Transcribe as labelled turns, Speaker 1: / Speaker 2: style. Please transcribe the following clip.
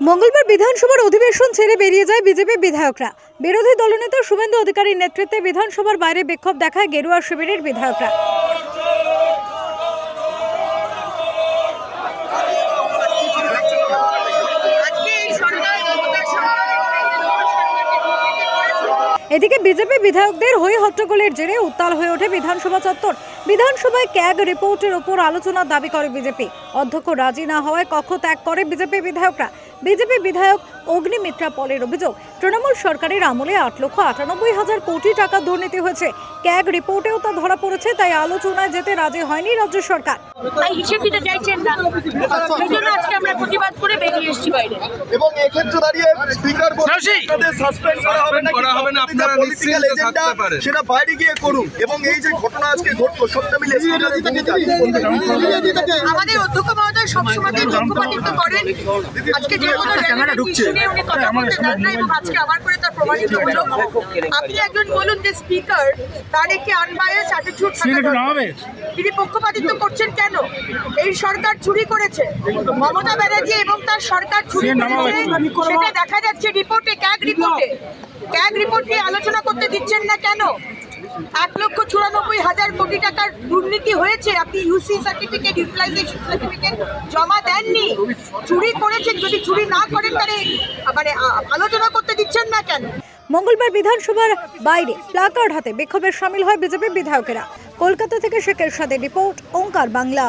Speaker 1: মঙ্গলবার বিধানসভার অধিবেশন ছেড়ে বেরিয়ে যায় বিজেপি বিধায়করা। বিরোধী দলনেতা শুভেন্দু অধিকারীর নেতৃত্বে বিধানসভার বাইরে বিক্ষোভ দেখায় গেরুয়া শিবিরের বিধায়করা। এদিকে বিজেপি বিধায়কদের হই হট্টগোলের জেরে উত্তাল হয়ে ওঠে বিধানসভা চত্বর। বিধানসভায় ক্যাগ রিপোর্টের ওপর আলোচনার দাবি করে বিজেপি। অধ্যক্ষ রাজি না হওয়ায় কক্ষ ত্যাগ করে বিজেপি বিধায়করা। বিজেপি বিধায়ক অগ্নিমিত্রা পলের অভিযোগ, তৃণমূল সরকারের আমলে আট লক্ষ আটানব্বই হাজার কোটি টাকা দুর্নীতি হয়েছে। ক্যাগ রিপোর্টেও তা ধরা পড়েছে, তাই আলোচনায় যেতে রাজি হয়নি রাজ্য সরকার।
Speaker 2: হিসেব আমরা প্রতিবাদ করে বেরিয়ে এসেছি বাইরে।
Speaker 3: এবং এক্ষেত্রে দাঁড়িয়ে স্পিকার সাসপেন্ড করা হবে না
Speaker 4: করা হবে না, আপনারা
Speaker 3: পলিটিক্যাল এজেন্ডা সেটা বাইরে গিয়ে করুন। এবং এই যে ঘটনা আজকে ঘটলো সবটা মিলে স্পিকারের
Speaker 2: আমাদের অধ্যক্ষ মহোদয় সবসময় পক্ষপাতিত্ব করেন। আজকে যে কোনো শুনে উনি কথা বলতে দেন না এবং আজকে আবার করে তার প্রমাণিত হলো। আপনি একজন বলুন যে স্পিকার তার একটি আনবায়াস অ্যাটিটিউড তিনি পক্ষপাতিত্ব করছেন কেন? এই সরকার চুরি করেছে। মমতা ব্যানার্জি এবং তার সরকার সেটা দেখা যাচ্ছে রিপোর্টে ক্যাগ রিপোর্টে। ক্যাগ রিপোর্ট নিয়ে আলোচনা করতে দিচ্ছেন না কেন? এক লক্ষ চুরানব্বই হাজার কোটি টাকার দুর্নীতি হয়েছে। আপনি ইউসি সার্টিফিকেট ইউটিলাইজেশন সার্টিফিকেট জমা দেননি। চুরি করেছেন। যদি চুরি না করেন তাহলে মানে আলোচনা করতে দিচ্ছেন না কেন?
Speaker 1: মঙ্গলবার বিধানসভার বাইরে প্লাকার্ড হাতে বিক্ষোভে সামিল হয় বিজেপি বিধায়কেরা। কলকাতা থেকে শেখের সাথে রিপোর্ট ওঙ্কার বাংলা।